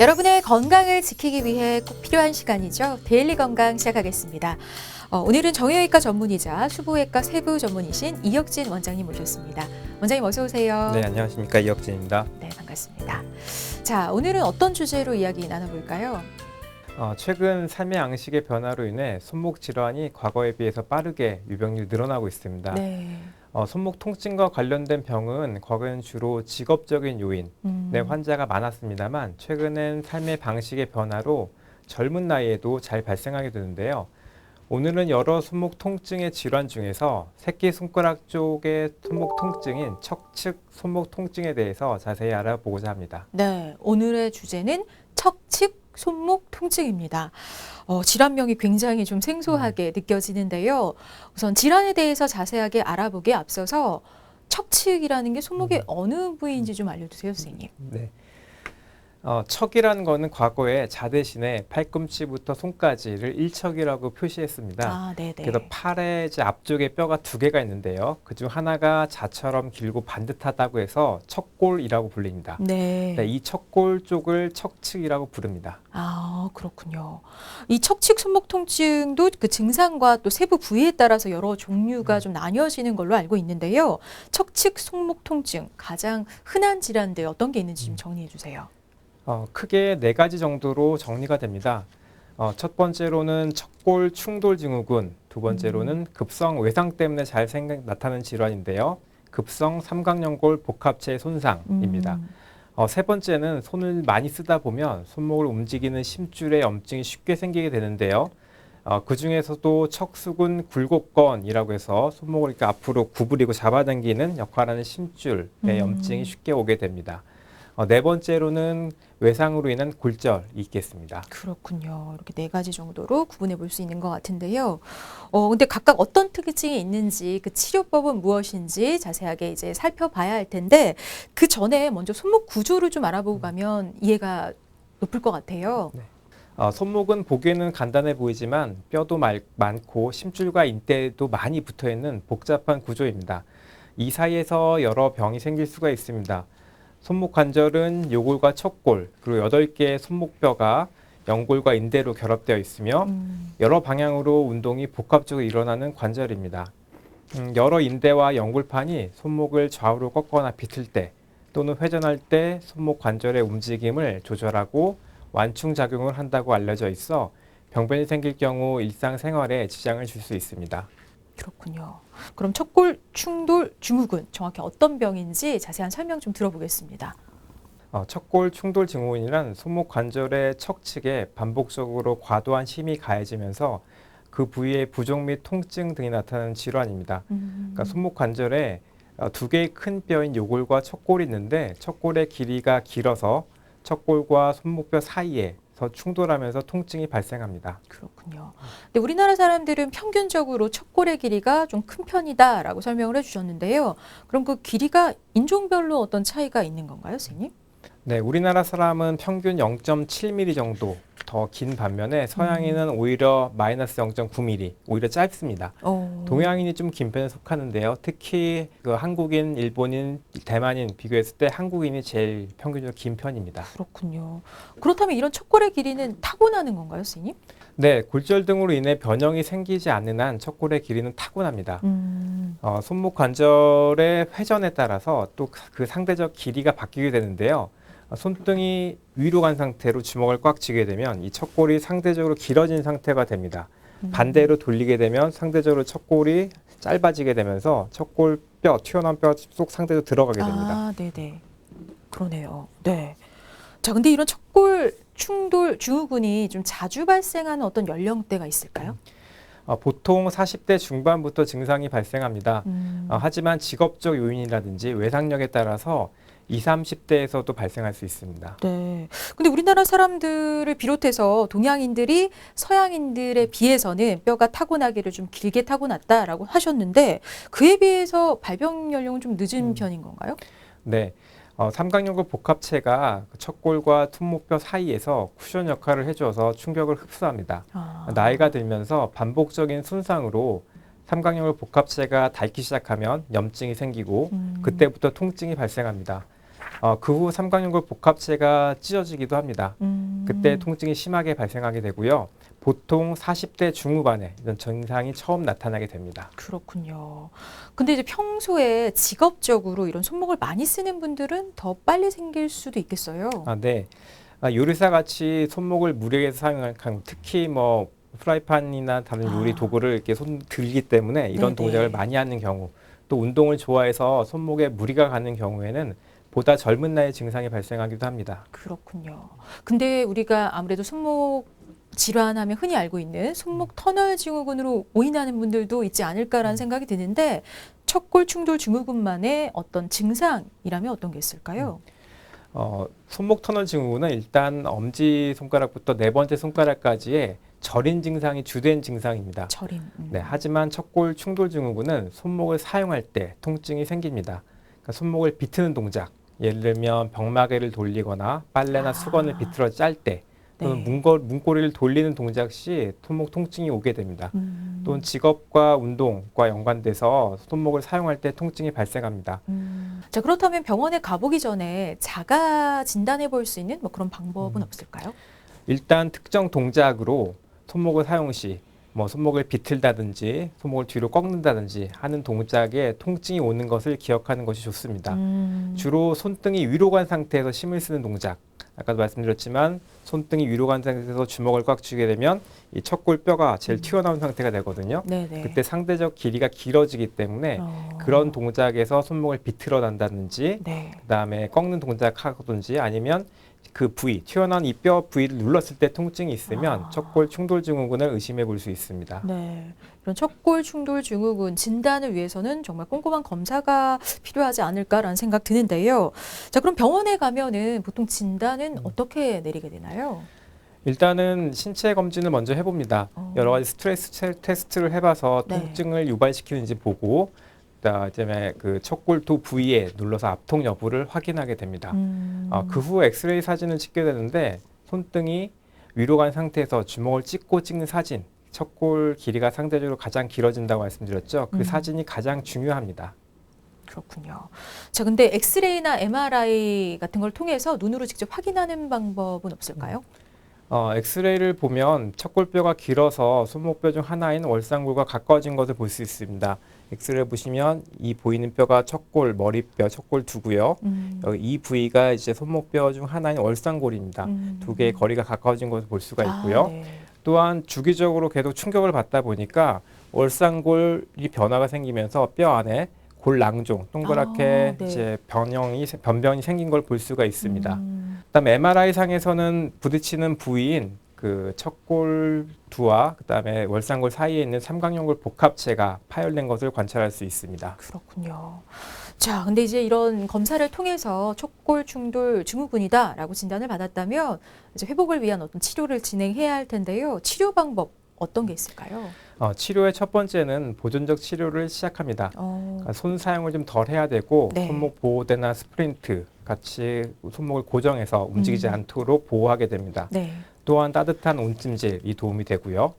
여러분의 건강을 지키기 위해 꼭 필요한 시간이죠. 데일리 건강 시작하겠습니다. 어, 오늘은 정형외과 전문의자 수부외과 세부 전문의신 이혁진 원장님 모셨습니다. 원장님 어서 오세요. 네, 안녕하십니까 이혁진입니다. 네, 반갑습니다. 자, 오늘은 어떤 주제로 이야기 나눠볼까요? 어, 최근 삶의 양식의 변화로 인해 손목 질환이 과거에 비해서 빠르게 유병률 늘어나고 있습니다. 네. 어, 손목 통증과 관련된 병은 과거에는 주로 직업적인 요인, 음, 내 환자가 많았습니다만 최근엔 삶의 방식의 변화로 젊은 나이에도 잘 발생하게 되는데요. 오늘은 여러 손목 통증의 질환 중에서 새끼 손가락 쪽의 손목 통증인 척측 손목 통증에 대해서 자세히 알아보고자 합니다. 네, 오늘의 주제는 척측 손목 통증입니다. 어, 질환명이 굉장히 좀 생소하게 느껴지는데요. 우선 질환에 대해서 자세하게 알아보기에 앞서서 척측이라는 게 손목의 어느 부위인지 좀 알려주세요, 선생님. 네. 어, 척이라는 거는 과거에 자 대신에 팔꿈치부터 손까지를 일척이라고 표시했습니다. 아, 네, 네. 그래서 팔의 이제 앞쪽에 뼈가 두 개가 있는데요. 그중 하나가 자처럼 길고 반듯하다고 해서 척골이라고 불립니다. 네. 네, 이 척골 쪽을 척측이라고 부릅니다. 아, 그렇군요. 이 척측 손목 통증도 그 증상과 또 세부 부위에 따라서 여러 종류가 좀 나뉘어지는 걸로 알고 있는데요. 척측 손목 통증 가장 흔한 질환들 어떤 게 있는지 좀 정리해 주세요. 어, 크게 네 가지 정도로 정리가 됩니다. 어, 첫 번째로는 척골 충돌 증후군, 두 번째로는 급성 외상 때문에 잘 생각 나타나는 질환인데요. 급성 삼각연골 복합체 손상입니다. 음, 어, 세 번째는 손을 많이 쓰다 보면 손목을 움직이는 심줄에 염증이 쉽게 생기게 되는데요. 어, 그 중에서도 척수근 굴곡건이라고 해서 손목을 이렇게 앞으로 구부리고 잡아당기는 역할하는 심줄에 음. 염증이 쉽게 오게 됩니다. 어, 네 번째로는 외상으로 인한 골절이 있겠습니다. 그렇군요. 이렇게 네 가지 정도로 구분해 볼 수 있는 것 같은데요. 어, 근데 각각 어떤 특징이 있는지 그 치료법은 무엇인지 자세하게 이제 살펴봐야 할 텐데 그 전에 먼저 손목 구조를 좀 알아보고 가면 이해가 높을 것 같아요. 어, 손목은 보기에는 간단해 보이지만 뼈도 말- 많고 심줄과 인대도 많이 붙어 있는 복잡한 구조입니다. 이 사이에서 여러 병이 생길 수가 있습니다. 손목 관절은 요골과 척골 그리고 여덟 개의 손목뼈가 연골과 인대로 결합되어 있으며 음, 여러 방향으로 운동이 복합적으로 일어나는 관절입니다. 음, 여러 인대와 연골판이 손목을 좌우로 꺾거나 비틀 때 또는 회전할 때 손목 관절의 움직임을 조절하고 완충 작용을 한다고 알려져 있어 병변이 생길 경우 일상생활에 지장을 줄 수 있습니다. 그렇군요. 그럼 척골 충돌 증후군 정확히 어떤 병인지 자세한 설명 좀 들어보겠습니다. 어, 척골 충돌 증후군이란 손목 관절의 척측에 반복적으로 과도한 힘이 가해지면서 그 부위의 부종 및 통증 등이 나타나는 질환입니다. 음, 그러니까 손목 관절에 어, 두 개의 큰 뼈인 요골과 척골이 있는데 척골의 길이가 길어서 척골과 손목뼈 사이에서 충돌하면서 통증이 발생합니다. 그렇군요. 근데 우리나라 사람들은 평균적으로 척골의 길이가 좀 큰 편이다라고 설명을 해주셨는데요. 그럼 그 길이가 인종별로 어떤 차이가 있는 건가요, 선생님? 네, 우리나라 사람은 평균 0.7mm 정도 더 긴 반면에 서양인은 오히려 마이너스 0.9mm, 오히려 짧습니다. 어, 동양인이 좀 긴 편에 속하는데요. 특히 그 한국인, 일본인, 대만인 비교했을 때 한국인이 제일 평균적으로 긴 편입니다. 그렇군요. 그렇다면 이런 척골의 길이는 타고나는 건가요, 선생님? 네, 골절 등으로 인해 변형이 생기지 않는 한 척골의 길이는 타고납니다. 음, 어, 손목 관절의 회전에 따라서 또 그 상대적 길이가 바뀌게 되는데요. 어, 손등이 위로 간 상태로 주먹을 꽉 쥐게 되면 이 척골이 상대적으로 길어진 상태가 됩니다. 음. 반대로 돌리게 되면 상대적으로 척골이 짧아지게 되면서 척골 뼈, 튀어나온 뼈 속 상대로 들어가게 됩니다. 아, 네네. 그러네요. 네. 자, 근데 이런 척골 충돌 증후군이 좀 자주 발생하는 어떤 연령대가 있을까요? 어, 보통 40대 중반부터 증상이 발생합니다. 음, 어, 하지만 직업적 요인이라든지 외상력에 따라서 20, 30대에서도 발생할 수 있습니다. 네. 근데 우리나라 사람들을 비롯해서 동양인들이 서양인들에 비해서는 뼈가 타고나기를 좀 길게 타고났다라고 하셨는데 그에 비해서 발병 연령은 좀 늦은 음. 편인 건가요? 네. 어, 삼각연골 복합체가 그 척골과 손목뼈 사이에서 쿠션 역할을 해줘서 충격을 흡수합니다. 아, 나이가 들면서 반복적인 손상으로 삼각연골 복합체가 닳기 시작하면 염증이 생기고 음, 그때부터 통증이 발생합니다. 어, 그 후 삼각연골 복합체가 찢어지기도 합니다. 음. 그때 통증이 심하게 발생하게 되고요. 보통 40대 중후반에 이런 증상이 처음 나타나게 됩니다. 그렇군요. 근데 이제 평소에 직업적으로 이런 손목을 많이 쓰는 분들은 더 빨리 생길 수도 있겠어요. 아, 네. 아, 요리사 같이 손목을 무리해서 사용한 강- 특히 뭐 프라이팬이나 다른 요리 아. 도구를 이렇게 손 들기 때문에 이런 네네. 동작을 많이 하는 경우 또 운동을 좋아해서 손목에 무리가 가는 경우에는 보다 젊은 나이에 증상이 발생하기도 합니다. 그렇군요. 근데 우리가 아무래도 손목 질환하면 흔히 알고 있는 손목 터널 증후군으로 오인하는 분들도 있지 않을까라는 생각이 드는데 척골 충돌 증후군만의 어떤 증상이라면 어떤 게 있을까요? 어, 손목 터널 증후군은 일단 엄지 손가락부터 네 번째 손가락까지의 저린 증상이 주된 증상입니다. 저림. 음. 네, 하지만 척골 충돌 증후군은 손목을 사용할 때 통증이 생깁니다. 그러니까 손목을 비트는 동작, 예를 들면 병마개를 돌리거나 빨래나 아. 수건을 비틀어 짤 때, 또는 네. 문거, 문고리를 돌리는 동작 시 손목 통증이 오게 됩니다. 음. 또는 직업과 운동과 연관돼서 손목을 사용할 때 통증이 발생합니다. 음. 자 그렇다면 병원에 가보기 전에 자가 진단해 볼 수 있는 뭐 그런 방법은 음. 없을까요? 일단 특정 동작으로 손목을 사용 시 뭐 손목을 비틀다든지 손목을 뒤로 꺾는다든지 하는 동작에 통증이 오는 것을 기억하는 것이 좋습니다. 음. 주로 손등이 위로 간 상태에서 힘을 쓰는 동작. 아까도 말씀드렸지만 손등이 위로 간 상태에서 주먹을 꽉 쥐게 되면 이 척골 뼈가 제일 음. 튀어나온 상태가 되거든요. 네네. 그때 상대적 길이가 길어지기 때문에 어. 그런 동작에서 손목을 비틀어 단다든지 네. 그다음에 꺾는 동작 하든지 아니면 그 부위 튀어나온 이 뼈 부위를 눌렀을 때 통증이 있으면 아. 척골 충돌 증후군을 의심해 볼 수 있습니다. 네. 이런 척골 충돌 증후군 진단을 위해서는 정말 꼼꼼한 검사가 필요하지 않을까라는 생각 드는데요. 자, 그럼 병원에 가면은 보통 진단은 음. 어떻게 내리게 되나요? 일단은 신체 검진을 먼저 해봅니다. 어. 여러 가지 스트레스 체- 테스트를 해봐서 네. 통증을 유발시키는지 보고 그다음에 그 척골두 부위에 눌러서 압통 여부를 확인하게 됩니다. 음. 아, 그후 엑스레이 사진을 찍게 되는데 손등이 위로 간 상태에서 주먹을 찍고 찍는 사진, 척골 길이가 상대적으로 가장 길어진다고 말씀드렸죠. 그 음. 사진이 가장 중요합니다. 그렇군요. 자, 근데 엑스레이나 MRI 같은 걸 통해서 눈으로 직접 확인하는 방법은 없을까요? 어, 엑스레이를 보면 척골뼈가 길어서 손목뼈 중 하나인 월상골과 가까워진 것을 볼 수 있습니다. 엑스레이 보시면 이 보이는 뼈가 척골, 머리뼈, 척골 두고요. 음. 여기 이 부위가 이제 손목뼈 중 하나인 월상골입니다. 음. 두 개의 거리가 가까워진 것을 볼 수가 있고요. 아, 네. 또한 주기적으로 계속 충격을 받다 보니까 월상골이 변화가 생기면서 뼈 안에 골낭종 동그랗게 아, 네. 이제 변형이 변변이 생긴 걸 볼 수가 있습니다. 음. 그다음 MRI 상에서는 부딪히는 부위인 그 척골 두와 그다음에 월상골 사이에 있는 삼각연골 복합체가 파열된 것을 관찰할 수 있습니다. 그렇군요. 자, 근데 이제 이런 검사를 통해서 척골 충돌 증후군이다라고 진단을 받았다면 이제 회복을 위한 어떤 치료를 진행해야 할 텐데요. 치료 방법 어떤 게 있을까요? 어, 치료의 첫 번째는 보존적 치료를 시작합니다. 어, 그러니까 손 사용을 좀 덜 해야 되고 네. 손목 보호대나 스프린트 같이 손목을 고정해서 움직이지 음. 않도록 보호하게 됩니다. 네. 또한 따뜻한 온찜질이 도움이 되고요.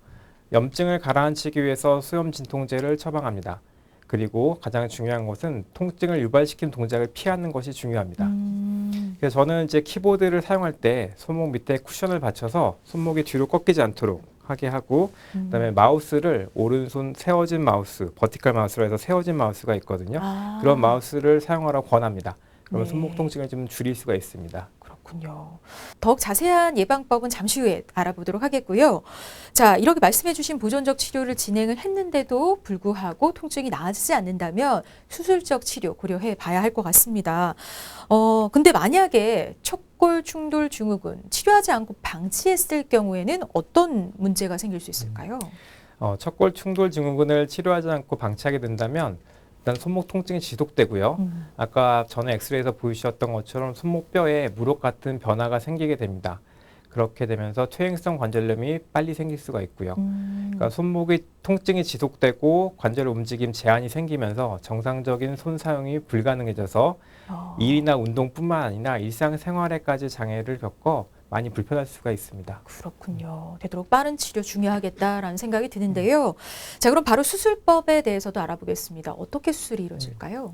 염증을 가라앉히기 위해서 수염 진통제를 처방합니다. 그리고 가장 중요한 것은 통증을 유발시키는 동작을 피하는 것이 중요합니다. 음, 그래서 저는 이제 키보드를 사용할 때 손목 밑에 쿠션을 받쳐서 손목이 뒤로 꺾이지 않도록 하게 하고 음. 그다음에 마우스를 오른손 세워진 마우스, 버티컬 마우스로 해서 세워진 마우스가 있거든요. 아, 그런 마우스를 사용하라고 권합니다. 그러면 네. 손목 통증을 좀 줄일 수가 있습니다. 그렇군요. 더욱 자세한 예방법은 잠시 후에 알아보도록 하겠고요. 자, 이렇게 말씀해 주신 보존적 치료를 진행을 했는데도 불구하고 통증이 나아지지 않는다면 수술적 치료 고려해 봐야 할 것 같습니다. 어, 근데 만약에 척골 충돌 증후군 치료하지 않고 방치했을 경우에는 어떤 문제가 생길 수 있을까요? 어, 척골 충돌 증후군을 치료하지 않고 방치하게 된다면 일단 손목 통증이 지속되고요. 음, 아까 전에 엑스레이에서 보이셨던 것처럼 손목뼈에 무릎 같은 변화가 생기게 됩니다. 그렇게 되면서 퇴행성 관절염이 빨리 생길 수가 있고요. 음, 그러니까 손목의 통증이 지속되고 관절 움직임 제한이 생기면서 정상적인 손 사용이 불가능해져서 어, 일이나 운동뿐만 아니라 일상생활에까지 장애를 겪어 많이 불편할 수가 있습니다. 그렇군요. 되도록 빠른 치료 중요하겠다라는 생각이 드는데요. 자, 그럼 바로 수술법에 대해서도 알아보겠습니다. 어떻게 수술이 이루어질까요?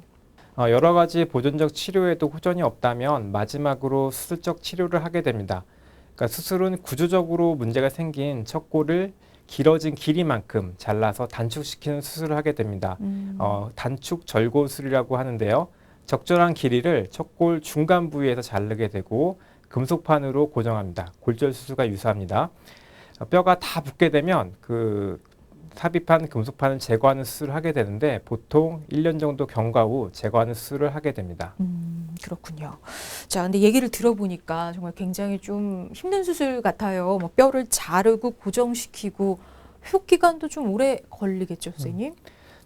어, 여러 가지 보존적 치료에도 호전이 없다면 마지막으로 수술적 치료를 하게 됩니다. 그러니까 수술은 구조적으로 문제가 생긴 척골을 길어진 길이만큼 잘라서 단축시키는 수술을 하게 됩니다. 음. 어, 단축 절고술이라고 하는데요. 적절한 길이를 척골 중간 부위에서 자르게 되고 금속판으로 고정합니다. 골절 수술과 유사합니다. 어, 뼈가 다 붙게 되면 그 삽입한 금속판을 제거하는 수술을 하게 되는데 보통 1년 정도 경과 후 제거하는 수술을 하게 됩니다. 음, 그렇군요. 자, 근데 얘기를 들어보니까 정말 굉장히 좀 힘든 수술 같아요. 뭐 뼈를 자르고 고정시키고 회복 기간도 좀 오래 걸리겠죠, 선생님?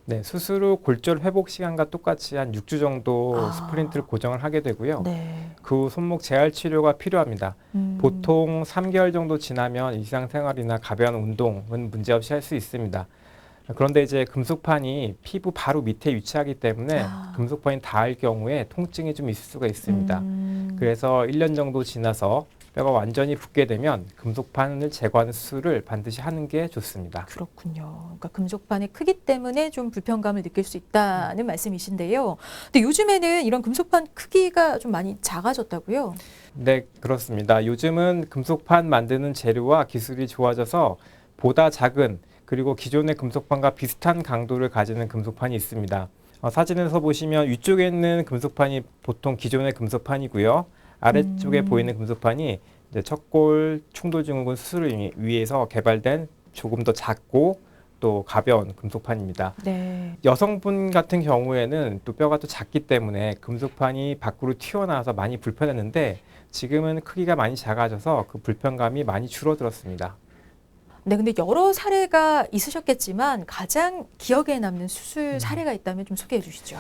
네, 수술 후 골절 회복 시간과 똑같이 한 6주 정도 아. 스프린트를 고정을 하게 되고요. 네. 그 후 손목 재활 치료가 필요합니다. 음. 보통 3개월 정도 지나면 일상생활이나 가벼운 운동은 문제없이 할 수 있습니다. 그런데 이제 금속판이 피부 바로 밑에 위치하기 때문에 아. 금속판이 닿을 경우에 통증이 좀 있을 수가 있습니다. 음. 그래서 1년 정도 지나서 뼈가 완전히 붙게 되면 금속판을 제거하는 수술을 반드시 하는 게 좋습니다. 그렇군요. 그러니까 금속판의 크기 때문에 좀 불편감을 느낄 수 있다는 말씀이신데요. 근데 요즘에는 이런 금속판 크기가 좀 많이 작아졌다고요? 네, 그렇습니다. 요즘은 금속판 만드는 재료와 기술이 좋아져서 보다 작은 그리고 기존의 금속판과 비슷한 강도를 가지는 금속판이 있습니다. 어, 사진에서 보시면 위쪽에 있는 금속판이 보통 기존의 금속판이고요. 아래쪽에 음. 보이는 금속판이 이제 척골 충돌 증후군 수술을 위- 위해서 개발된 조금 더 작고 또 가벼운 금속판입니다. 네. 여성분 같은 경우에는 또 뼈가 또 작기 때문에 금속판이 밖으로 튀어나와서 많이 불편했는데 지금은 크기가 많이 작아져서 그 불편감이 많이 줄어들었습니다. 네, 근데 여러 사례가 있으셨겠지만 가장 기억에 남는 음. 수술 사례가 있다면 좀 소개해 주시죠.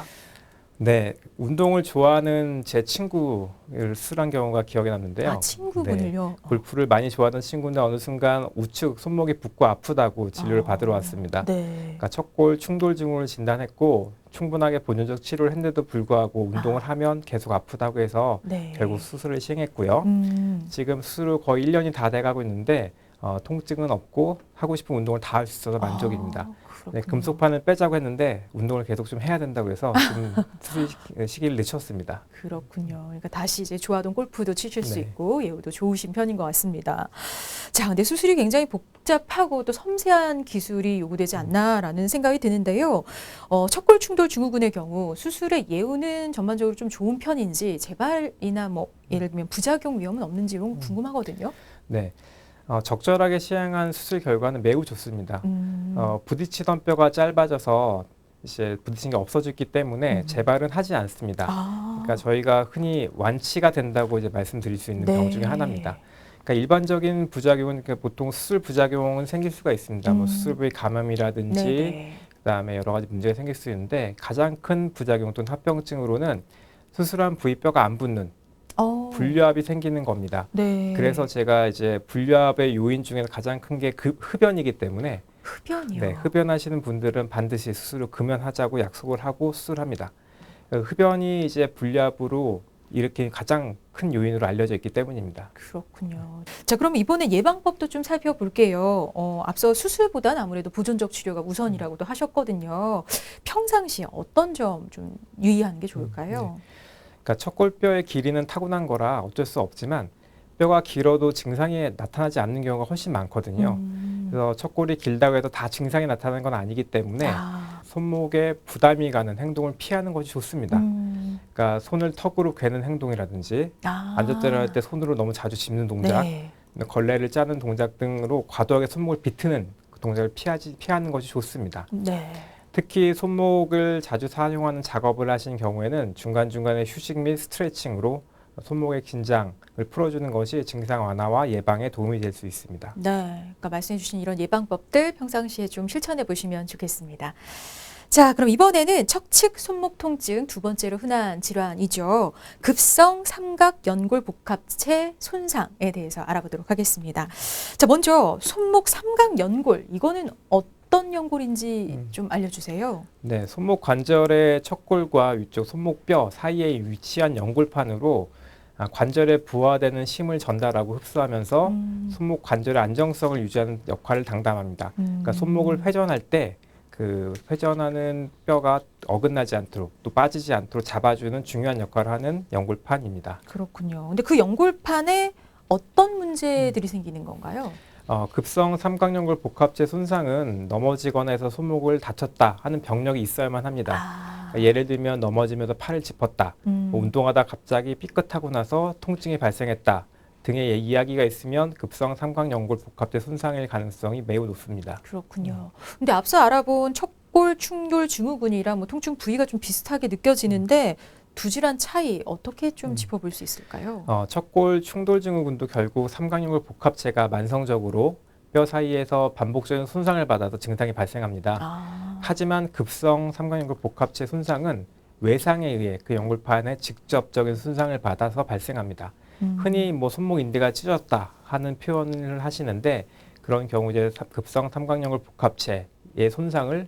네, 운동을 좋아하는 제 친구를 수술한 경우가 기억에 남는데요. 아, 친구분을요? 어. 골프를 많이 좋아하던 친구인데 어느 순간 우측 손목이 붓고 아프다고 진료를 아, 받으러 왔습니다. 네. 그러니까 척골 충돌 증후를 진단했고 충분하게 본연적 치료를 했는데도 불구하고 운동을 하면 계속 아프다고 해서 네. 결국 수술을 시행했고요. 음. 지금 수술 후 거의 1년이 다 돼가고 있는데 어, 통증은 없고 하고 싶은 운동을 다 할 수 있어서 만족입니다. 아, 네. 금속판을 빼자고 했는데 운동을 계속 좀 해야 된다고 해서 지금 수술 시- 시기를 늦췄습니다. 그렇군요. 그러니까 다시 이제 좋아하던 골프도 치실 수 네. 있고 예후도 좋으신 편인 것 같습니다. 자, 근데 수술이 굉장히 복잡하고 또 섬세한 기술이 요구되지 않나라는 생각이 드는데요. 어, 척골 충돌 증후군의 경우 수술의 예후는 전반적으로 좀 좋은 편인지 재발이나 뭐 예를 들면 부작용 위험은 없는지 이런 거 궁금하거든요. 네, 어, 적절하게 시행한 수술 결과는 매우 좋습니다. 음. 어, 부딪히던 뼈가 짧아져서 이제 부딪힌 게 없어졌기 때문에 음. 재발은 하지 않습니다. 아. 그러니까 저희가 흔히 완치가 된다고 이제 말씀드릴 수 있는 병 중에 네. 하나입니다. 그러니까 일반적인 부작용은 그러니까 보통 수술 부작용은 생길 수가 있습니다. 음. 뭐 수술 부위 감염이라든지 네네. 그다음에 여러 가지 문제가 생길 수 있는데 가장 큰 부작용 또는 합병증으로는 수술한 부위 뼈가 안 붙는 어. 불류압이 생기는 겁니다. 네. 그래서 제가 이제 불류압의 요인 중에 가장 큰게그 흡연이기 때문에 흡연이요. 네, 흡연하시는 분들은 반드시 수술을 금연하자고 약속을 하고 수술합니다. 그 흡연이 이제 불류압으로 이렇게 가장 큰 요인으로 알려져 있기 때문입니다. 그렇군요. 자, 그럼 이번에 예방법도 좀 살펴볼게요. 어, 앞서 수술보다는 아무래도 보존적 치료가 우선이라고도 하셨거든요. 평상시에 어떤 점 좀 유의하는 게 좋을까요? 그러니까 척골뼈의 길이는 타고난 거라 어쩔 수 없지만 뼈가 길어도 증상이 나타나지 않는 경우가 훨씬 많거든요. 음. 그래서 척골이 길다고 해도 다 증상이 나타나는 건 아니기 때문에 아, 손목에 부담이 가는 행동을 피하는 것이 좋습니다. 음. 그러니까 손을 턱으로 괴는 행동이라든지 아. 앉았다 일어날 때 손으로 너무 자주 짚는 동작, 네. 걸레를 짜는 동작 등으로 과도하게 손목을 비트는 그 동작을 피하지 피하는 것이 좋습니다. 네. 특히 손목을 자주 사용하는 작업을 하신 경우에는 중간 중간에 휴식 및 스트레칭으로 손목의 긴장을 풀어주는 것이 증상 완화와 예방에 도움이 될 수 있습니다. 네. 그러니까 말씀해주신 이런 예방법들 평상시에 좀 실천해 보시면 좋겠습니다. 자, 그럼 이번에는 척측 손목 통증 두 번째로 흔한 질환이죠. 급성 삼각 연골 복합체 손상에 대해서 알아보도록 하겠습니다. 자, 먼저 손목 삼각 연골 이거는 어떤 연골인지 음. 좀 알려주세요. 네, 손목 관절의 척골과 위쪽 손목뼈 사이에 위치한 연골판으로 아, 관절에 부하되는 힘을 전달하고 흡수하면서 음, 손목 관절의 안정성을 유지하는 역할을 담당합니다. 음. 그러니까 손목을 회전할 때 그 회전하는 뼈가 어긋나지 않도록 또 빠지지 않도록 잡아주는 중요한 역할을 하는 연골판입니다. 그렇군요. 근데 그 연골판에 어떤 문제들이 생기는 건가요? 어, 급성 삼각연골 복합체 손상은 넘어지거나 해서 손목을 다쳤다 하는 병력이 있어야만 합니다. 아, 그러니까 예를 들면 넘어지면서 팔을 짚었다, 음, 뭐 운동하다 갑자기 삐끗하고 나서 통증이 발생했다 등의 이야기가 있으면 급성 삼각연골 복합체 손상일 가능성이 매우 높습니다. 그렇군요. 근데 앞서 알아본 척골 충돌 증후군이랑 뭐 통증 부위가 좀 비슷하게 느껴지는데 두 질환 차이 어떻게 좀 음. 짚어볼 수 있을까요? 어, 척골 충돌 증후군도 결국 삼각연골 복합체가 만성적으로 뼈 사이에서 반복적인 손상을 받아서 증상이 발생합니다. 아, 하지만 급성 삼각연골 복합체 손상은 외상에 의해 그 연골판에 직접적인 손상을 받아서 발생합니다. 음, 흔히 뭐 손목 인대가 찢어졌다 하는 표현을 하시는데 그런 경우 이제 사- 급성 삼각연골 복합체의 손상을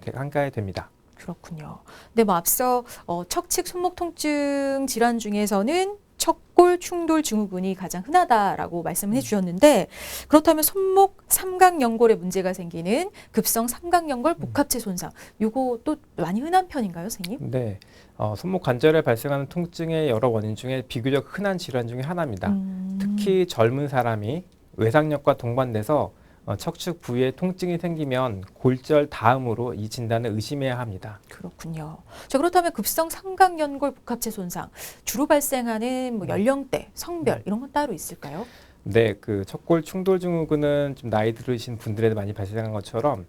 되- 하게 됩니다. 그렇군요. 근데 뭐 앞서 어, 척측 손목 통증 질환 중에서는 척골 충돌 증후군이 가장 흔하다라고 말씀을 해주셨는데 그렇다면 손목 삼각연골에 문제가 생기는 급성 삼각연골 복합체 손상 요거 또 많이 흔한 편인가요, 선생님? 네, 어, 손목 관절에 발생하는 통증의 여러 원인 중에 비교적 흔한 질환 중에 하나입니다. 음, 특히 젊은 사람이 외상력과 동반돼서 어, 척추 부위에 통증이 생기면 골절 다음으로 이 진단을 의심해야 합니다. 그렇군요. 자 그렇다면 급성 삼각연골 복합체 손상 주로 발생하는 뭐 연령대, 성별 이런 건 따로 있을까요? 네, 그 척골 충돌 증후군은 좀 나이 들으신 분들에도 많이 발생한 것처럼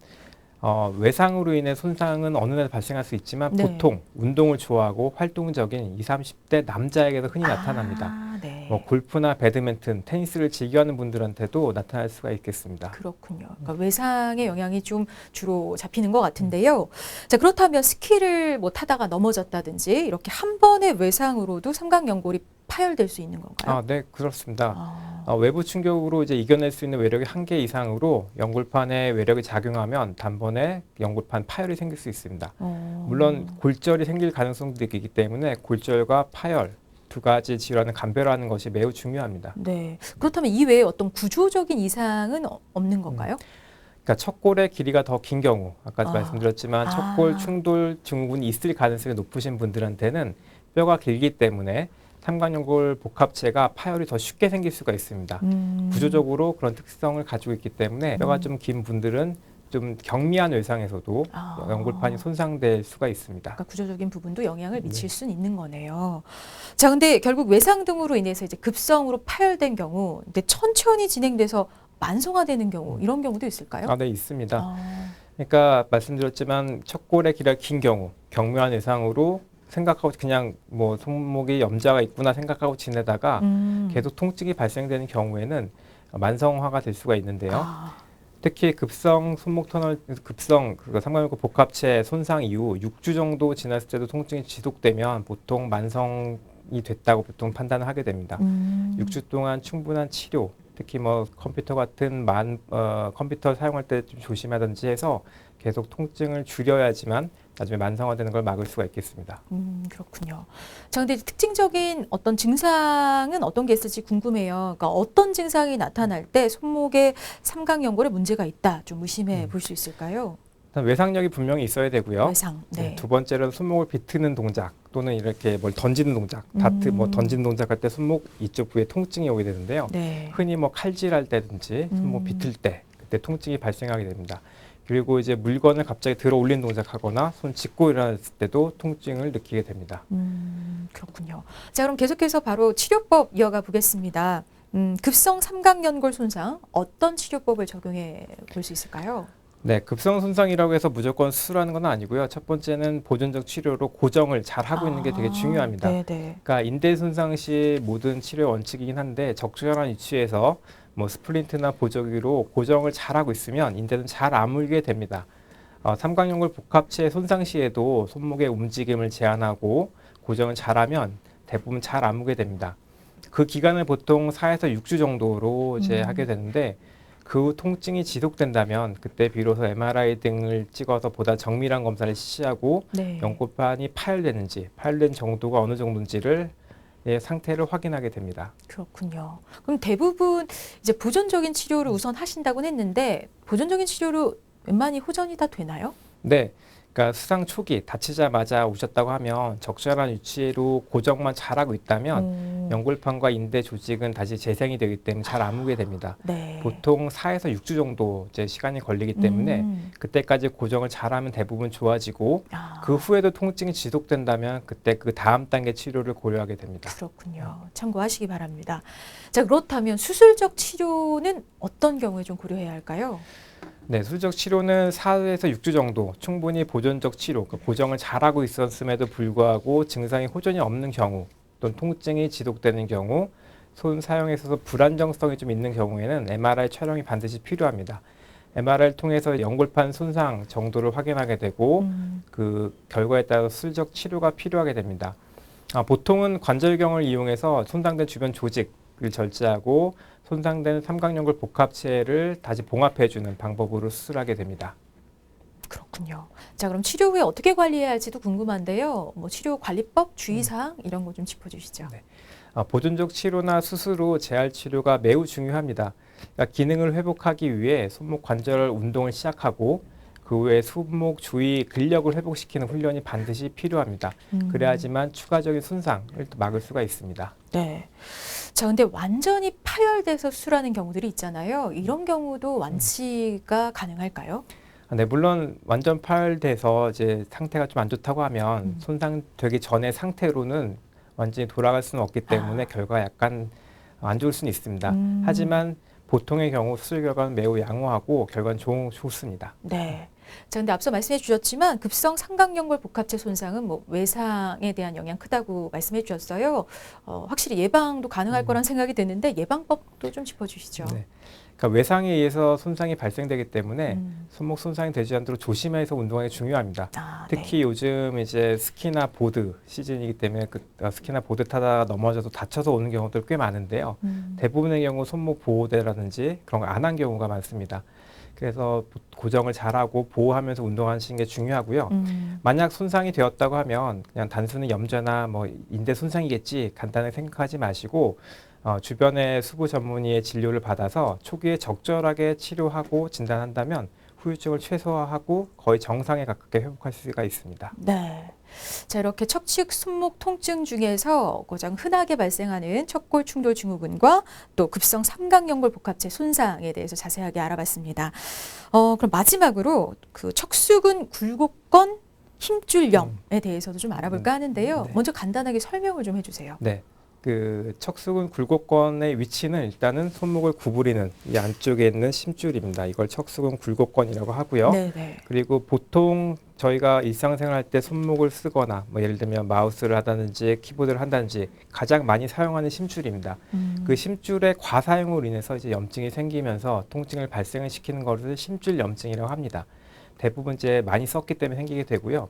어, 외상으로 인해 손상은 어느 날 발생할 수 있지만 네. 보통 운동을 좋아하고 활동적인 20, 30대 남자에게서 흔히 나타납니다. 아, 네. 뭐 골프나 배드민턴, 테니스를 즐겨하는 분들한테도 나타날 수가 있겠습니다. 그렇군요. 그러니까 외상의 영향이 좀 주로 잡히는 것 같은데요. 자 그렇다면 스키를 뭐 타다가 넘어졌다든지 이렇게 한 번의 외상으로도 삼각연골이 파열될 수 있는 건가요? 아, 네, 그렇습니다. 아, 어, 외부 충격으로 이제 이겨낼 수 있는 외력이 한계 이상으로 연골판에 외력이 작용하면 단번에 연골판 파열이 생길 수 있습니다. 어. 물론 골절이 생길 가능성도 있기 때문에 골절과 파열 두 가지 질환을 감별하는 것이 매우 중요합니다. 네. 그렇다면 이 외에 어떤 구조적인 이상은 어- 없는 건가요? 그러니까 척골의 길이가 더 긴 경우, 아까 아. 말씀드렸지만 아. 척골 충돌 증후군이 있을 가능성이 높으신 분들한테는 뼈가 길기 때문에 삼각연골 복합체가 파열이 더 쉽게 생길 수가 있습니다. 음. 구조적으로 그런 특성을 가지고 있기 때문에 뼈가 음. 좀긴 분들은 좀 경미한 외상에서도 아. 연골판이 손상될 수가 있습니다. 그러니까 구조적인 부분도 영향을 네. 미칠 수는 있는 거네요. 자, 근데 결국 외상 등으로 인해서 이제 급성으로 파열된 경우, 근데 천천히 진행돼서 만성화되는 경우 이런 경우도 있을까요? 아, 네, 있습니다. 아, 그러니까 말씀드렸지만 척골의 길이가 긴 경우, 경미한 외상으로 생각하고 그냥 뭐 손목에 염자가 있구나 생각하고 지내다가 음. 계속 통증이 발생되는 경우에는 만성화가 될 수가 있는데요. 아, 특히 급성 손목 터널 급성 그 삼각연골 복합체 손상 이후 6주 정도 지났을 때도 통증이 지속되면 보통 만성이 됐다고 보통 판단을 하게 됩니다. 음. 6주 동안 충분한 치료, 특히 뭐 컴퓨터 같은 만 어, 컴퓨터 사용할 때 좀 조심하든지 해서 계속 통증을 줄여야지만 나중에 만성화되는 걸 막을 수가 있겠습니다. 음, 그렇군요. 자, 근데 특징적인 어떤 증상은 어떤 게 있을지 궁금해요. 그러니까 어떤 증상이 나타날 때 손목에 삼각연골에 문제가 있다 좀 의심해 음. 볼수 있을까요? 일단 외상력이 분명히 있어야 되고요. 외상. 네. 두 번째로는 손목을 비트는 동작 또는 이렇게 뭘 던지는 동작, 다트 뭐 음. 던지는 동작 할 때 손목 이쪽 부에 통증이 오게 되는데요. 네. 흔히 뭐 칼질할 때든지 손목 음. 비틀 때 그때 통증이 발생하게 됩니다. 그리고 이제 물건을 갑자기 들어 올리는 동작하거나 손 짚고 일어났을 때도 통증을 느끼게 됩니다. 음, 그렇군요. 자, 그럼 계속해서 바로 치료법 이어가 보겠습니다. 음, 급성 삼각연골 손상 어떤 치료법을 적용해 볼 수 있을까요? 네, 급성 손상이라고 해서 무조건 수술하는 건 아니고요. 첫 번째는 보존적 치료로 고정을 잘 하고 있는 게 되게 아, 중요합니다. 네, 네. 그러니까 인대 손상 시 모든 치료 원칙이긴 한데 적절한 위치에서 뭐 스플린트나 보조기로 고정을 잘 하고 있으면 인대는 잘 아물게 됩니다. 어, 삼각연골 복합체 손상 시에도 손목의 움직임을 제한하고 고정을 잘하면 대부분 잘 아물게 됩니다. 그 기간을 보통 4에서 6주 정도로 이제 음. 하게 되는데 그 후 통증이 지속된다면 그때 비로소 MRI 등을 찍어서 보다 정밀한 검사를 실시하고 네. 연골판이 파열되는지 파열된 정도가 어느 정도인지를 예, 상태를 확인하게 됩니다. 그렇군요. 그럼 대부분 이제 보존적인 치료를 우선 하신다고 했는데 보존적인 치료로 웬만히 호전이 다 되나요? 네. 그러니까 수상 초기 다치자마자 오셨다고 하면 적절한 위치로 고정만 잘하고 있다면 음. 연골판과 인대 조직은 다시 재생이 되기 때문에 잘안 오게 됩니다. 네. 보통 4에서 6주 정도 이제 시간이 걸리기 때문에 음. 그때까지 고정을 잘하면 대부분 좋아지고 아, 그 후에도 통증이 지속된다면 그때 그 다음 단계 치료를 고려하게 됩니다. 그렇군요. 참고하시기 바랍니다. 자 그렇다면 수술적 치료는 어떤 경우에 좀 고려해야 할까요? 네, 수술적 치료는 4에서 6주 정도 충분히 보존적 치료, 그 보정을 잘하고 있었음에도 불구하고 증상이 호전이 없는 경우 또는 통증이 지속되는 경우 손 사용에 있어서 불안정성이 좀 있는 경우에는 MRI 촬영이 반드시 필요합니다. MRI를 통해서 연골판 손상 정도를 확인하게 되고 음. 그 결과에 따라 수술적 치료가 필요하게 됩니다. 아, 보통은 관절경을 이용해서 손상된 주변 조직을 절제하고 손상된 삼각연골 복합체를 다시 봉합해주는 방법으로 수술하게 됩니다. 그렇군요. 자 그럼 치료 후에 어떻게 관리해야 할지도 궁금한데요. 뭐 치료 관리법, 주의사항 이런 거 좀 짚어주시죠. 네. 아, 보존적 치료나 수술 후 재활 치료가 매우 중요합니다. 그러니까 기능을 회복하기 위해 손목 관절 운동을 시작하고 그 후에 손목 주위 근력을 회복시키는 훈련이 반드시 필요합니다. 음. 그래야지만 추가적인 손상을 또 막을 수가 있습니다. 네. 자 근데 완전히 파열돼서 수술하는 경우들이 있잖아요. 이런 경우도 완치가 가능할까요? 아, 네, 물론 완전 파열돼서 이제 상태가 좀 안 좋다고 하면 음. 손상되기 전의 상태로는 완전히 돌아갈 수는 없기 때문에 아. 결과가 약간 안 좋을 수는 있습니다. 음. 하지만 보통의 경우 수술 결과는 매우 양호하고 결과는 좋, 좋습니다. 네. 자, 근데 앞서 말씀해 주셨지만 급성 삼각연골 복합체 손상은 뭐 외상에 대한 영향 크다고 말씀해 주셨어요. 어, 확실히 예방도 가능할 음. 거란 생각이 드는데 예방법도 좀 짚어주시죠. 네. 그러니까 외상에 의해서 손상이 발생되기 때문에 음. 손목 손상이 되지 않도록 조심해서 운동하기 중요합니다. 아, 특히 요즘 이제 스키나 보드 시즌이기 때문에 그 어, 스키나 보드 타다가 넘어져서 다쳐서 오는 경우들 꽤 많은데요. 네. 음. 대부분의 경우 손목 보호대라든지 그런 거 안 한 경우가 많습니다. 그래서 고정을 잘하고 보호하면서 운동하시는 게 중요하고요. 음. 만약 손상이 되었다고 하면 그냥 단순히 염좌나 뭐 인대 손상이겠지 간단하게 생각하지 마시고 어, 주변의 수부 전문의의 진료를 받아서 초기에 적절하게 치료하고 진단한다면 후유증을 최소화하고 거의 정상에 가깝게 회복할 수가 있습니다. 네. 자, 이렇게 척추 손목 통증 중에서 가장 흔하게 발생하는 척골 충돌 증후군과 또 급성 삼각연골 복합체 손상에 대해서 자세하게 알아봤습니다. 어, 그럼 마지막으로 그 척수근 굴곡건 힘줄염에 대해서도 좀 알아볼까 하는데요. 네. 먼저 간단하게 설명을 좀 해주세요. 네. 그 척수근 굴곡건의 위치는 일단은 손목을 구부리는 이 안쪽에 있는 심줄입니다. 이걸 척수근 굴곡건이라고 하고요. 네, 네. 그리고 보통 저희가 일상생활 할 때 손목을 쓰거나 뭐 예를 들면 마우스를 하다든지 키보드를 한다든지 가장 많이 사용하는 심줄입니다. 음. 그 심줄의 과사용으로 인해서 이제 염증이 생기면서 통증을 발생을 시키는 것을 심줄 염증이라고 합니다. 대부분 이제 많이 썼기 때문에 생기게 되고요.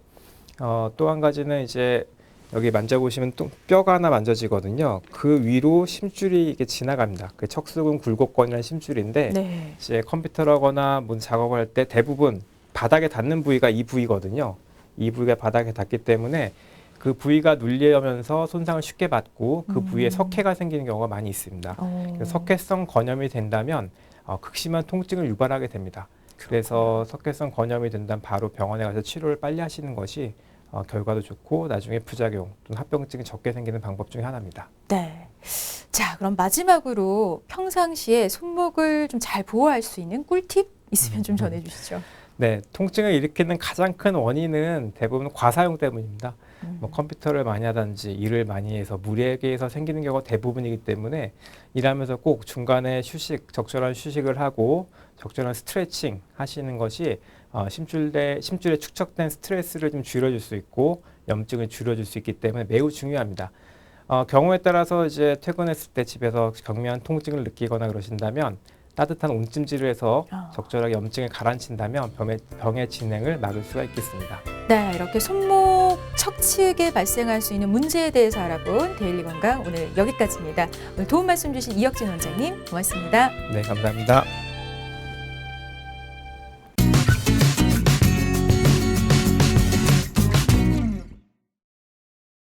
어, 또 한 가지는 이제 여기 만져보시면 또 뼈가 하나 만져지거든요. 그 위로 심줄이 이게 지나갑니다. 그 척수근 굴곡건이라는 심줄인데 네. 이제 컴퓨터를 하거나 문 작업을 할때 대부분 바닥에 닿는 부위가 이 부위거든요. 이 부위가 바닥에 닿기 때문에 그 부위가 눌려면서 손상을 쉽게 받고 그 음. 부위에 석회가 생기는 경우가 많이 있습니다. 어. 석회성 건염이 된다면 어, 극심한 통증을 유발하게 됩니다. 그래서 석회성 건염이 된다면 바로 병원에 가서 치료를 빨리 하시는 것이 어, 결과도 좋고 나중에 부작용 또는 합병증이 적게 생기는 방법 중에 하나입니다. 네. 자, 그럼 마지막으로 평상시에 손목을 좀 잘 보호할 수 있는 꿀팁 있으면 좀 음. 전해 주시죠. 네, 통증을 일으키는 가장 큰 원인은 대부분 과사용 때문입니다. 음. 뭐 컴퓨터를 많이 하든지 일을 많이 해서 무리하게 해서 생기는 경우가 대부분이기 때문에 일하면서 꼭 중간에 휴식, 적절한 휴식을 하고 적절한 스트레칭 하시는 것이 어, 심줄에 심줄에 축적된 스트레스를 좀 줄여줄 수 있고 염증을 줄여줄 수 있기 때문에 매우 중요합니다. 어, 경우에 따라서 이제 퇴근했을 때 집에서 경미한 통증을 느끼거나 그러신다면 따뜻한 온찜질을 해서 아. 적절하게 염증을 가라앉힌다면 병의, 병의 진행을 막을 수가 있겠습니다. 네, 이렇게 손목 척측에 발생할 수 있는 문제에 대해서 알아본 데일리 건강 오늘 여기까지입니다. 오늘 도움 말씀 주신 이혁진 원장님 고맙습니다. 네, 감사합니다.